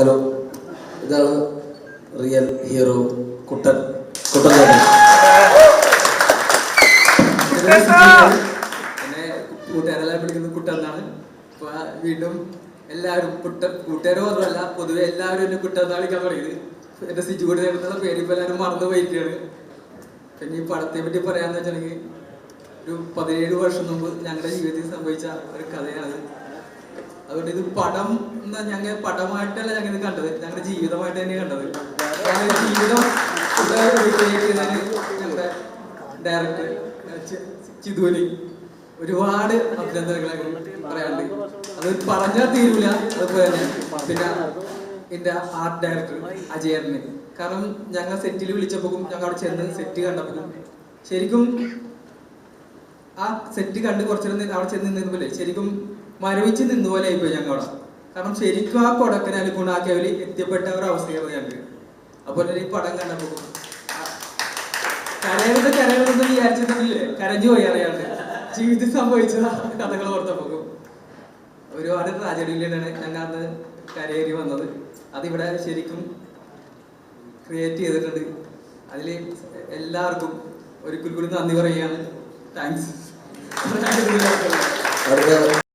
Hello ഇതാണ്? Real hero Kuttan. കുട്ടൻ. എന്നെ കൂട്ടുകാരെല്ലാം വിളിക്കുന്നത് കുട്ടെന്നാണ് അപ്പൊ വീണ്ടും എല്ലാവരും കുട്ട കൂട്ടുകാരും മാത്രമല്ല പൊതുവെ എല്ലാവരും എന്നെ കുട്ടെന്നാണ് വിളിക്കാൻ തുടങ്ങിയത് എന്റെ സിജുകൂടി നേടുന്ന പേര് ഇപ്പൊ എല്ലാവരും മറന്നു പോയിരിക്കുകയാണ്. പിന്നെ ഈ പടത്തെ പറ്റി പറയാന്ന് വെച്ചിട്ടുണ്ടെങ്കിൽ ഒരു പതിനേഴ് വർഷം മുമ്പ് ഞങ്ങളുടെ ജീവിതത്തിൽ സംഭവിച്ച ഒരു കഥയാണ്. അതുകൊണ്ട് ഇത് പടം എന്നാ ഞങ്ങൾ പടമായിട്ടല്ല ഞങ്ങൾ ഇത് കണ്ടത്. ഞങ്ങളുടെ ജീവിതമായിട്ട് തന്നെ കണ്ടത്. ജീവിതം ഡയറക്ടർ ചിതുവലി ഒരുപാട് അഭിനന്ദനങ്ങളെ പറയാറുണ്ട്. അത് പറഞ്ഞാൽ തീരൂല അതുപോലെ തന്നെ. പിന്നെ എന്റെ ആർട്ട് ഡയറക്ടർ അജയറിന്. കാരണം ഞങ്ങൾ സെറ്റിൽ വിളിച്ചപ്പോഴും ഞങ്ങൾ അവിടെ ചെന്ന് സെറ്റ് കണ്ടപ്പോഴും ശരിക്കും ആ സെറ്റ് കണ്ട് കുറച്ചു നേരം അവിടെ ചെന്ന് നിന്നപോലെ ശരിക്കും മരവിച്ച് നിന്നുപോലെ ആയിപ്പോയി ഞങ്ങൾ അവിടെ. കാരണം ശരിക്കും ആ കൊടക്കനാൽ കേവലി എത്തിപ്പെട്ട ഒരു അവസ്ഥയാണ് ഞങ്ങൾക്ക് അപ്പോൾ ഈ പടം കണ്ടപ്പോൾ കരയരുത് കരയരുതെന്ന് വിചാരിച്ചിട്ടില്ലേ കരഞ്ഞു പോയി അറിയാണ്ട്. ജീവിതത്തിൽ സംഭവിച്ച കഥകൾ ഓർത്തപ്പോൾ ഒരുപാട് ട്രാജഡിയിലാണ് ഞങ്ങൾ അന്ന് കരയേറി വന്നത്. അതിവിടെ ശരിക്കും ക്രിയേറ്റ് ചെയ്തിട്ടുണ്ട്. അതിൽ എല്ലാവർക്കും ഒരിക്കൽ കൂടി നന്ദി പറയുകയാണ്. താങ്ക്സ് அடுத்த